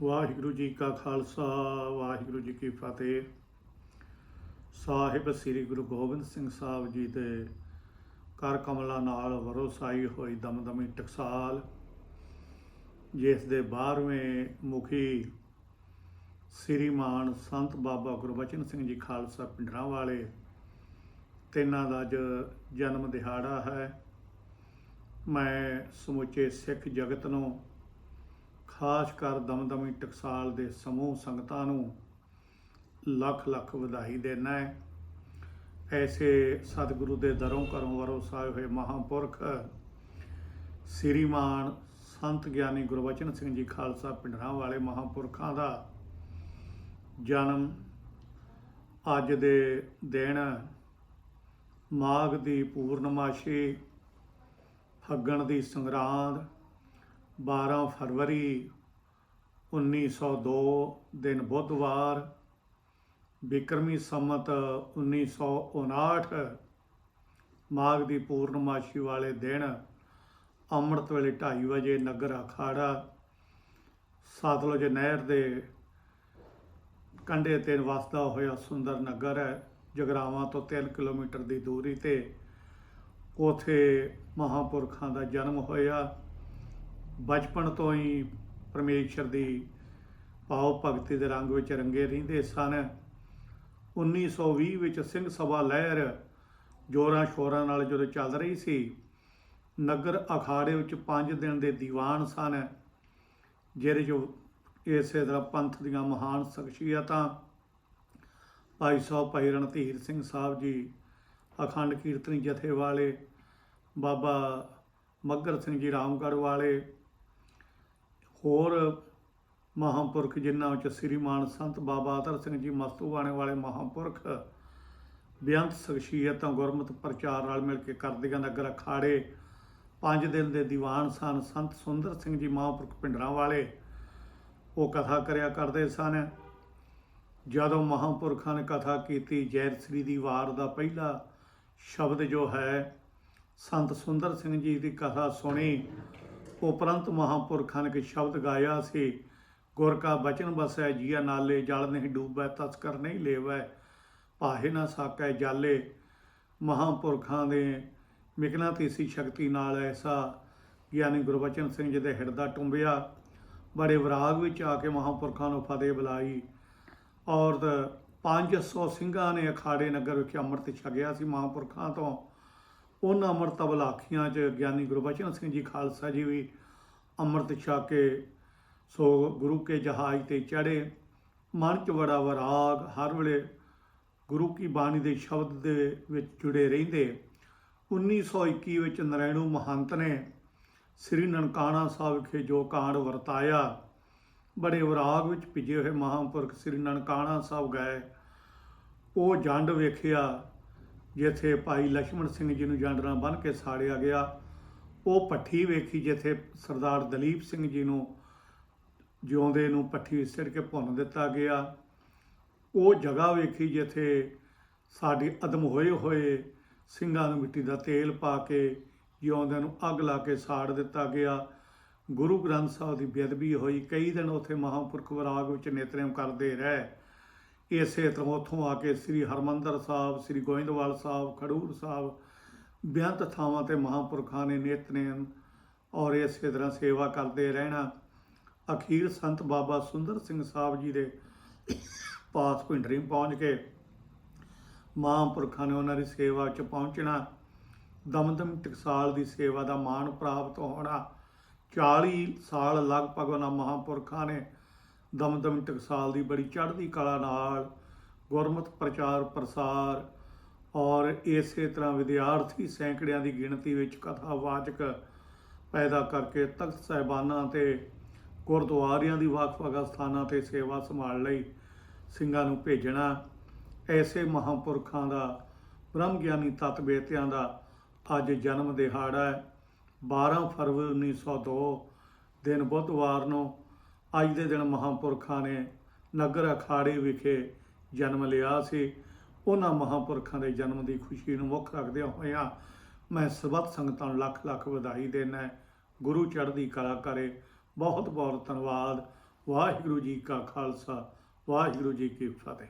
ਵਾਹਿਗੁਰੂ ਜੀ ਕਾ ਖਾਲਸਾ, ਵਾਹਿਗੁਰੂ ਜੀ ਕੀ ਫਤਿਹ। ਸਾਹਿਬ ਸ੍ਰੀ ਗੁਰੂ ਗੋਬਿੰਦ ਸਿੰਘ ਸਾਹਿਬ ਜੀ ਦੇ ਕਰ ਕਮਲਾਂ ਨਾਲ ਵਰੋਸਾਈ ਹੋਈ ਦਮਦਮੀ ਟਕਸਾਲ, ਜਿਸ ਦੇ 12ਵੇਂ ਮੁਖੀ ਸ੍ਰੀਮਾਨ ਸੰਤ ਬਾਬਾ ਗੁਰਬਚਨ ਸਿੰਘ ਜੀ ਖਾਲਸਾ ਪਿੰਡਰਾਂ ਵਾਲੇ, ਤਿੰਨਾਂ ਦਾ ਅੱਜ ਜਨਮ ਦਿਹਾੜਾ ਹੈ। ਮੈਂ ਸਮੁੱਚੇ ਸਿੱਖ ਜਗਤ ਨੂੰ ਖਾਸ ਕਰ ਦਮਦਮੀ ਟਕਸਾਲ ਦੇ ਸਮੂਹ ਸੰਗਤਾਂ ਨੂੰ ਲੱਖ ਲੱਖ ਵਧਾਈ ਦੇਣਾ ਹੈ। ਐਸੇ ਸਤਿਗੁਰੂ ਦੇ ਦਰੋਂ ਕਰੋਂ ਵਰੋਸਾਏ ਹੋਏ ਮਹਾਂਪੁਰਖ ਸ੍ਰੀਮਾਨ ਸੰਤ ਗਿਆਨੀ ਗੁਰਬਚਨ ਸਿੰਘ ਜੀ ਖਾਲਸਾ ਪਿੰਡਰਾਂ ਵਾਲੇ ਮਹਾਂਪੁਰਖਾਂ ਦਾ ਜਨਮ ਅੱਜ ਦੇ ਦਿਨ ਮਾਘ ਦੀ ਪੂਰਨਮਾਸ਼ੀ, ਫੱਗਣ ਦੀ ਸੰਗਰਾਂਦ 12 ਫਰਵਰੀ 1902 ਦਿਨ ਬੁੱਧਵਾਰ, ਬਿਕਰਮੀ ਸੰਮਤ 1959 ਮਾਘ ਦੀ ਪੂਰਨਮਾਸ਼ੀ ਵਾਲੇ ਦਿਨ ਅੰਮ੍ਰਿਤ ਵੇਲੇ 2:30 ਵਜੇ ਨਗਰ ਅਖਾੜਾ, ਸਤਲੁਜ ਨਹਿਰ ਦੇ ਕੰਢੇ ਤੇ ਵਸਦਾ ਹੋਇਆ ਸੁੰਦਰ ਨਗਰ ਹੈ। ਜਗਰਾਵਾਂ ਤੋਂ 3 ਕਿਲੋਮੀਟਰ ਦੀ ਦੂਰੀ ਤੇ ਉਥੇ ਮਹਾਪੁਰਖਾਂ ਦਾ ਜਨਮ ਹੋਇਆ। ਬਚਪਨ ਤੋਂ ਹੀ ਪਰਮੇਸ਼ਰ ਦੀ ਭਾਵ ਭਗਤੀ ਦੇ ਰੰਗ ਵਿੱਚ ਰੰਗੇ ਰਹਿੰਦੇ ਸਨ। 1920 ਵਿੱਚ ਸਿੰਘ ਸਭਾ ਲਹਿਰ ਜੋਰਾਂ ਸ਼ੋਰਾਂ ਨਾਲ ਜਦੋਂ ਚੱਲ ਰਹੀ ਸੀ, ਨਗਰ ਅਖਾੜੇ ਵਿੱਚ 5 ਦਿਨ ਦੇ ਦੀਵਾਨ ਸਨ ਜਿਹੜੇ ਜੋ ਇਸੇ ਤਰ੍ਹਾਂ ਪੰਥ ਦੀਆਂ ਮਹਾਨ ਸ਼ਖਸੀਅਤਾਂ ਭਾਈ ਸਾਹਿਬ ਭਾਈ ਰਣਧੀਰ ਸਿੰਘ ਸਾਹਿਬ ਜੀ, ਅਖੰਡ ਕੀਰਤਨੀ ਜਥੇ ਵਾਲੇ, ਬਾਬਾ ਮੱਗਰ ਸਿੰਘ ਜੀ, ਰਾਮਗੜ੍ਹ ਵਾਲੇ ਹੋਰ ਮਹਾਂਪੁਰਖ ਜਿਨ੍ਹਾਂ ਵਿੱਚ ਸ੍ਰੀਮਾਨ ਸੰਤ ਬਾਬਾ ਅਤਰ ਸਿੰਘ ਜੀ ਮਸਤੂ ਮਸਤੂਵਾਣੇ ਵਾਲੇ ਮਹਾਂਪੁਰਖ ਬੇਅੰਤ ਸ਼ਖਸੀਅਤਾਂ ਗੁਰਮਤਿ ਪ੍ਰਚਾਰ ਨਾਲ ਮਿਲ ਕੇ ਕਰਦੀਆਂ ਨਗਰ ਅਖਾੜੇ, ਪੰਜ ਦਿਨ ਦੇ ਦੀਵਾਨ ਸਨ, ਸੰਤ ਸੁੰਦਰ ਸਿੰਘ ਜੀ ਮਹਾਂਪੁਰਖ ਪਿੰਡਰਾਂ ਵਾਲੇ। ਉਹ ਕਥਾ ਕਰਿਆ ਕਰਦੇ ਸਨ। ਜਦੋਂ ਮਹਾਂਪੁਰਖਾਂ ਨੇ ਕਥਾ ਕੀਤੀ ਜੈਰ ਸ੍ਰੀ ਦੀ ਵਾਰ ਦਾ ਪਹਿਲਾ ਸ਼ਬਦ ਜੋ ਹੈ, ਸੰਤ ਸੁੰਦਰ ਸਿੰਘ ਜੀ ਦੀ ਕਥਾ ਸੁਣੀ। ਉਪਰੰਤ ਮਹਾਂਪੁਰਖਾਂ ਨੇ ਇੱਕ ਸ਼ਬਦ ਗਾਇਆ ਸੀ, ਗੁਰ ਕਾ ਬਚਨ ਬਸੈ, ਜੀਆ ਨਾਲੇ, ਜਲ ਨਹੀਂ ਡੂਬੈ ਤਸਕਰ ਨਹੀਂ ਲੇਵੈ ਪਾਹੇ ਨਾ ਸਾਕੈ ਜਾਲੇ। ਮਹਾਂਪੁਰਖਾਂ ਦੇ ਮਿਕਨਾਤੀਸੀ ਸ਼ਕਤੀ ਨਾਲ ਐਸਾ ਗਿਆਨੀ ਗੁਰਬਚਨ ਸਿੰਘ ਜੀ ਦੇ ਹਿਰਦਾ ਟੁੰਬਿਆ। ਬੜੇ ਵਿਰਾਗ ਵਿੱਚ ਆ ਕੇ ਮਹਾਂਪੁਰਖਾਂ ਨੂੰ ਫਤਿਹ ਬੁਲਾਈ ਔਰ 500 ਸਿੰਘਾਂ ਨੇ ਅਖਾੜੇ ਨਗਰ ਵਿਖੇ ਅੰਮ੍ਰਿਤ ਛਕਿਆ ਸੀ ਮਹਾਂਪੁਰਖਾਂ ਤੋਂ। ਉਹਨਾਂ ਅੰਮ੍ਰਿਤ ਬਲਾਖੀਆਂ 'ਚ ਗਿਆਨੀ ਗੁਰਬਚਨ ਸਿੰਘ ਜੀ ਖਾਲਸਾ ਜੀ ਵੀ ਅੰਮ੍ਰਿਤ ਛਕ ਕੇ ਸੋ ਗੁਰੂ ਕੇ ਜਹਾਜ਼ ਤੇ ਚੜੇ ਮਨ 'ਚ ਬੜਾ ਵਿਰਾਗ, ਹਰ ਵੇਲੇ ਗੁਰੂ ਕੀ ਬਾਣੀ ਦੇ ਸ਼ਬਦ ਦੇ ਵਿੱਚ ਜੁੜੇ ਰਹਿੰਦੇ। 1921 ਵਿੱਚ ਨਰੈਣੂ ਮਹੰਤ ਨੇ ਸ੍ਰੀ ਨਨਕਾਣਾ ਸਾਹਿਬ ਵਿਖੇ ਜੋ ਕਾਂਡ ਵਰਤਾਇਆ, ਬੜੇ ਵਿਰਾਗ ਵਿੱਚ ਭਿੱਜੇ ਹੋਏ ਮਹਾਂਪੁਰਖ ਸ੍ਰੀ ਨਨਕਾਣਾ ਸਾਹਿਬ ਗਏ। ਉਹ ਜੰਡ ਵੇਖਿਆ ਜਿੱਥੇ ਭਾਈ ਲక్ష్మణ ਸਿੰਘ ਜੀ ਨੂੰ ਜਾਂਡਰਾ ਬੰਨ ਕੇ ਸਾੜਿਆ ਗਿਆ, ਉਹ ਪੱਠੀ ਵੇਖੀ ਜਿੱਥੇ ਸਰਦਾਰ ਦਲੀਪ ਸਿੰਘ ਜੀ ਨੂੰ ਜਿਉਂਦੇ ਨੂੰ ਪੱਠੀ ਸਿਰ ਕੇ ਭੁੰਨ ਦਿੱਤਾ ਗਿਆ। ਉਹ ਜਗ੍ਹਾ ਵੇਖੀ ਜਿੱਥੇ ਸਾਡੀ ਅਦਮ ਹੋਏ ਹੋਏ ਸਿੰਘਾਂ ਨੂੰ ਮਿੱਟੀ ਦਾ ਤੇਲ ਪਾ ਕੇ ਜਿਉਂਦਿਆਂ ਨੂੰ ਅੱਗ ਲਾ ਕੇ ਸਾੜ ਦਿੱਤਾ ਗਿਆ। ਗੁਰੂ ਗ੍ਰੰਥ ਸਾਹਿਬ ਦੀ ਬੇਅਦਬੀ ਹੋਈ। ਕਈ ਦਿਨ ਉੱਥੇ ਮਹਾਂਪੁਰਖ ਵਿਰਾਗ ਵਿੱਚ ਨੇਤਰੇਮ ਕਰਦੇ ਰਹੇ। ਇਸੇ ਤਰ੍ਹਾਂ ਉੱਥੋਂ ਆ ਕੇ ਸ੍ਰੀ ਹਰਮੰਦਰ ਸਾਹਿਬ, ਸ੍ਰੀ ਗੋਇੰਦਵਾਲ ਸਾਹਿਬ, ਖਡੂਰ ਸਾਹਿਬ ਬੇਅੰਤ ਥਾਵਾਂ ਤੇ ਮਹਾਂਪੁਰਖਾਂ ਨੇ ਨਿਤਨੇਮ ਔਰ ਇਸੇ ਤਰ੍ਹਾਂ ਸੇਵਾ ਕਰਦੇ ਰਹਿਣਾ। ਅਖੀਰ ਸੰਤ ਬਾਬਾ ਸੁੰਦਰ ਸਿੰਘ ਸਾਹਿਬ ਜੀ ਦੇ ਪਾਸ ਪਿੰਡਰੀ ਪਹੁੰਚ ਕੇ ਮਹਾਂਪੁਰਖਾਂ ਨੇ ਉਹਨਾਂ ਦੀ ਸੇਵਾ 'ਚ ਪਹੁੰਚਣਾ। ਦਮਦਮ ਟਕਸਾਲ ਦੀ ਸੇਵਾ ਦਾ ਮਾਣ ਪ੍ਰਾਪਤ ਹੋਣਾ। 40 ਸਾਲ ਲਗਭਗ ਉਹਨਾਂ ਮਹਾਂਪੁਰਖਾਂ ਨੇ ਦਮਦਮ ਟਕਸਾਲ ਦੀ ਬੜੀ ਚੜ੍ਹਦੀ ਕਲਾ ਨਾਲ ਗੁਰਮਤ ਪ੍ਰਚਾਰ ਪ੍ਰਸਾਰ ਔਰ ਇਸੇ ਤਰ੍ਹਾਂ ਵਿਦਿਆਰਥੀ ਸੈਂਕੜਿਆਂ ਦੀ ਗਿਣਤੀ ਵਿੱਚ ਕਥਾਵਾਚਕ ਪੈਦਾ ਕਰਕੇ ਤਖਤ ਸਾਹਿਬਾਨਾਂ ਤੇ ਗੁਰਦੁਆਰਿਆਂ ਦੀ ਵੱਖ-ਵੱਖ ਸਥਾਨਾਂ ਤੇ ਸੇਵਾ ਸੰਭਾਲ ਲਈ ਸਿੰਘਾਂ ਨੂੰ ਭੇਜਣਾ, ਐਸੇ ਮਹਾਂਪੁਰਖਾਂ ਦਾ ਬ੍ਰਹਮ ਗਿਆਨੀ ਤਤ ਬੇਤਿਆਂ ਦਾ ਅੱਜ ਜਨਮ ਦਿਹਾੜਾ ਹੈ। 12 ਫਰਵਰੀ 1902 ਦਿਨ ਬੁੱਧਵਾਰ ਨੂੰ ਅੱਜ ਦੇ ਦਿਨ ਮਹਾਂਪੁਰਖਾਂ ਨੇ ਨਗਰ ਅਖਾੜੇ ਵਿਖੇ ਜਨਮ ਲਿਆ ਸੀ। ਉਹਨਾਂ ਮਹਾਂਪੁਰਖਾਂ ਦੇ ਜਨਮ ਦੀ ਖੁਸ਼ੀ ਨੂੰ ਮੁੱਖ ਰੱਖਦਿਆਂ ਹੋਇਆਂ ਮੈਂ ਸਬਤ ਸੰਗਤਾਂ ਨੂੰ ਲੱਖ ਲੱਖ ਵਧਾਈ ਦੇਣਾ ਗੁਰੂ ਚੜ੍ਹਦੀ ਕਲਾ ਕਰੇ। ਬਹੁਤ ਬਹੁਤ ਧੰਨਵਾਦ। ਵਾਹਿਗੁਰੂ ਜੀ ਕਾ ਖਾਲਸਾ। ਵਾਹਿਗੁਰੂ ਜੀ ਕੀ ਫਤਿਹ।